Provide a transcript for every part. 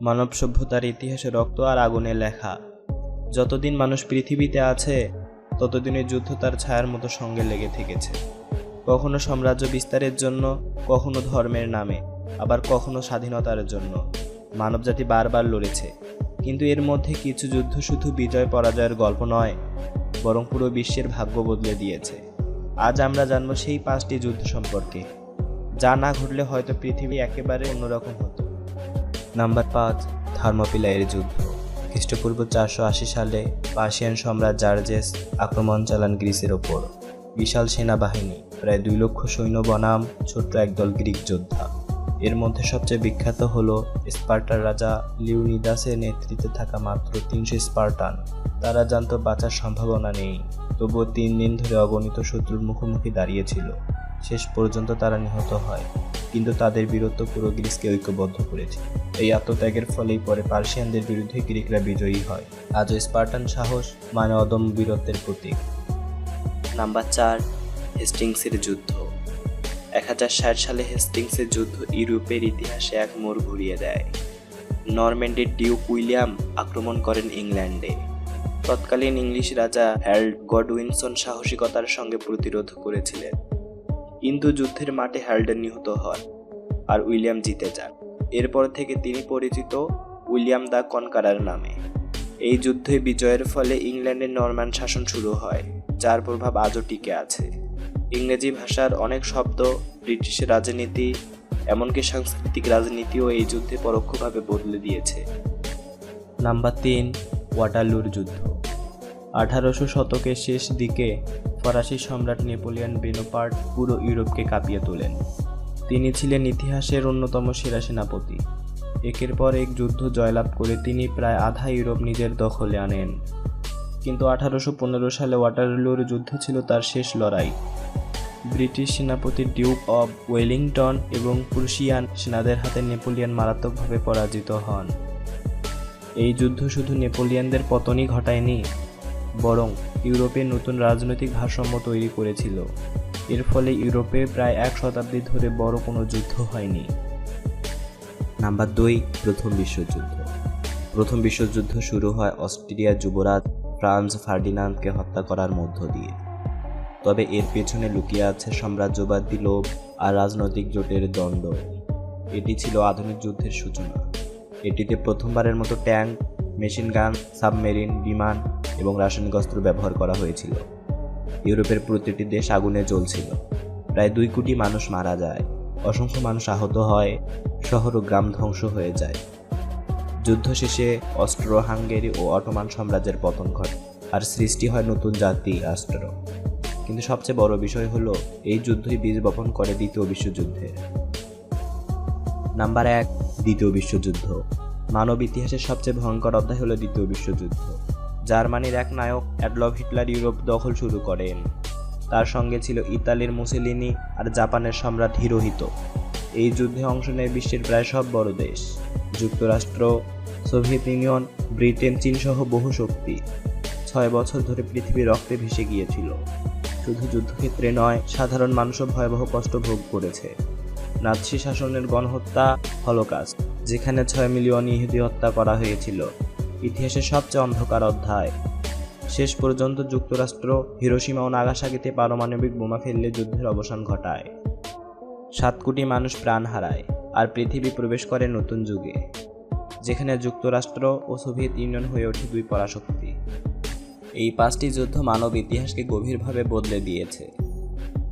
মানব সভ্যতার ইতিহাসে রক্ত আর আগুনে লেখা। যতদিন মানুষ পৃথিবীতে আছে, ততদিনে যুদ্ধ তার ছায়ার মতো সঙ্গে লেগে থেকেছে। কখনো সাম্রাজ্য বিস্তারের জন্য, কখনো ধর্মের নামে, আবার কখনো স্বাধীনতার জন্য। মানবজাতি বারবার লড়েছে। কিন্তু এর মধ্যে কিছু যুদ্ধ শুধু বিজয় পরাজয়ের গল্প নয়, বরং পুরো বিশ্বের ভাগ্য বদলে দিয়েছে। আজ আমরা জানব সেই পাঁচটি যুদ্ধ সম্পর্কে। যা না ঘটলে হয়তো পৃথিবী একেবারে অন্যরকম হতো। নাম্বার পাঁচ থার্মোপিলাইয়ের যুদ্ধ। খ্রিস্টপূর্ব চারশো আশি সালে পার্সিয়ান সম্রাট জার্জেস আক্রমণ চালান গ্রিসের ওপর। বিশাল সেনাবাহিনী, প্রায় দুই লক্ষ সৈন্য বনাম, ছোট্ট একদল গ্রিক যোদ্ধা। এর মধ্যে সবচেয়ে বিখ্যাত হল স্পার্টার রাজা লিউনিদাসের নেতৃত্বে থাকা মাত্র তিনশো স্পার্টান। তারা জানতো বাঁচার সম্ভাবনা নেই, তবুও তিন দিন ধরে অগণিত শত্রুর মুখোমুখি দাঁড়িয়েছিল শেষ পর্যন্ত তারা নিহত হয়, কিন্তু তাদের বীরত্ব পুরো গ্রিসকে ঐক্যবদ্ধ করেছে। এই আত্মত্যাগের ফলেই পরে পার্সিয়ানদের বিরুদ্ধে গ্রিকরা বিজয়ী হয়। আজও স্পার্টান সাহস মানে অদম্য বীরত্বের প্রতীক। নাম্বার চার, হেস্টিংসের যুদ্ধ। এক হাজার ষাট সালে হেস্টিংসের যুদ্ধ ইউরোপের ইতিহাসে এক মোড় ঘুরিয়ে দেয়। নরম্যান্ডের ডিউক উইলিয়াম আক্রমণ করেন ইংল্যান্ডে। তৎকালীন ইংলিশ রাজা হ্যাল্ড গডউইনসন সাহসিকতার সঙ্গে প্রতিরোধ করেছিলেন। কিন্তু যুদ্ধের মাঠে হ্যাল্ডেন নিহত হন আর উইলিয়াম জিতে যান। এরপর থেকে তিনি পরিচিত উইলিয়াম দ্য কনকারার নামে। এই যুদ্ধে বিজয়ের ফলে ইংল্যান্ডের নরম্যান শাসন শুরু হয়, যার প্রভাব আজও টিকে আছে। ইংরেজি ভাষার অনেক শব্দ, ব্রিটিশ রাজনীতি, এমনকি সাংস্কৃতিক রাজনীতিও এই যুদ্ধে পরোক্ষভাবে বদলে দিয়েছে। নাম্বার তিন, ওয়াটারলুর যুদ্ধ। আঠারোশো শতকের শেষ দিকে ফরাসি সম্রাট নেপোলিয়ান বেনোপার্ট পুরো ইউরোপকে কাঁপিয়ে তোলেন। তিনি ছিলেন ইতিহাসের অন্যতম সেরা সেনাপতি। একের পর এক যুদ্ধ জয়লাভ করে তিনি প্রায় আধা ইউরোপ নিজের দখলে আনেন। কিন্তু আঠারোশো পনেরো সালে ওয়াটারলুর যুদ্ধ ছিল তার শেষ লড়াই। ব্রিটিশ সেনাপতি ডিউক অব ওয়েলিংটন এবং প্রুশিয়ান সেনাদের হাতে নেপোলিয়ান মারাত্মকভাবে পরাজিত হন। এই যুদ্ধ শুধু নেপোলিয়ানদের পতনই ঘটায়নি বরং ইউরোপে নতুন রাজনৈতিক ভারসাম্য তৈরি করেছিল। এর ফলে ইউরোপে প্রায় এক শতাব্দী ধরে বড় কোনো যুদ্ধ হয়নি। নাম্বার দুই, প্রথম বিশ্বযুদ্ধ। প্রথম বিশ্বযুদ্ধ শুরু হয় অস্ট্রেলিয়ার যুবরাজ ফ্রান্স ফার্ডিনান্ডকে হত্যা করার মধ্য দিয়ে। তবে এর পেছনে লুকিয়ে আছে সাম্রাজ্যবাদী লোভ আর রাজনৈতিক জোটের দ্বন্দ্ব। এটি ছিল আধুনিক যুদ্ধের সূচনা। এটিতে প্রথমবারের মতো ট্যাঙ্ক মেশিন গান সাবমেরিন, বিমান রাসায়নিক অস্ত্র ব্যবহার করা হয়েছিল। ইউরোপের প্রতিটি দেশ আগুনে জ্বলছিল। প্রায় দুই কোটি মানুষ মারা যায়। অসংখ্য মানুষ আহত হয়। শহর ও গ্রাম ধ্বংস হয়ে যায়। যুদ্ধ শেষে অস্ট্রো, হাঙ্গেরি ও অটোমান সাম্রাজ্যের পতন ঘটে আর সৃষ্টি হয় নতুন জাতি, রাষ্ট্র। কিন্তু সবচেয়ে বড় বিষয় হলো, এই যুদ্ধই বীজ বপন করে দ্বিতীয় বিশ্বযুদ্ধের নাম্বার এক, দ্বিতীয় বিশ্বযুদ্ধ। মানব ইতিহাসের সবচেয়ে ভয়ঙ্কর অধ্যায় হলো দ্বিতীয় বিশ্বযুদ্ধ। জার্মানির এক নায়ক অ্যাডলফ হিটলার ইউরোপ দখল শুরু করেন। তার সঙ্গে ছিল ইতালির মুসেলিনি আর জাপানের সম্রাট হিরোহিত। এই যুদ্ধে অংশ নেয় বিশ্বের প্রায় সব বড় দেশ। যুক্তরাষ্ট্র, সোভিয়েত ইউনিয়ন, ব্রিটেন চীন সহ বহু শক্তি। ছয় বছর ধরে পৃথিবী রক্তে ভেসে গিয়েছিল। শুধু যুদ্ধক্ষেত্রে নয়, সাধারণ মানুষও ভয়াবহ কষ্ট ভোগ করেছে। নাৎসি শাসনের গণহত্যা, হলোকাস্ট, যেখানে ছয় মিলিয়ন ইহুদি হত্যা করা হয়েছিল। ইতিহাসের সবচেয়ে অন্ধকার অধ্যায়। শেষ পর্যন্ত যুক্তরাষ্ট্র হিরোসীমা ও নাগাসাকিতে পারমাণবিক বোমা ফেললে যুদ্ধের অবসান ঘটায়। সাত কোটি মানুষ প্রাণ হারায়, আর পৃথিবী প্রবেশ করে নতুন যুগে, যেখানে যুক্তরাষ্ট্র ও সোভিয়েত ইউনিয়ন হয়ে ওঠে দুই পরাশক্তি। এই পাঁচটি যুদ্ধ মানব ইতিহাসকে গভীরভাবে বদলে দিয়েছে।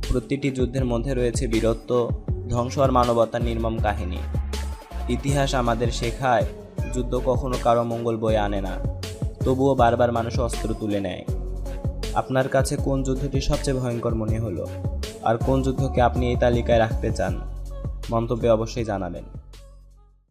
প্রতিটি যুদ্ধের মধ্যে রয়েছে বীরত্ব, ধ্বংস আর মানবতার নির্মম কাহিনী। ইতিহাস আমাদের শেখায় যুদ্ধ কখনো কারও মঙ্গল বয়ে আনে না। তবুও বারবার মানুষ অস্ত্র তুলে নেয়। আপনার কাছে কোন যুদ্ধটি সবচেয়ে ভয়ঙ্কর মনে হলো? আর কোন যুদ্ধকে আপনি এই তালিকায় রাখতে চান? মন্তব্যে অবশ্যই জানাবেন।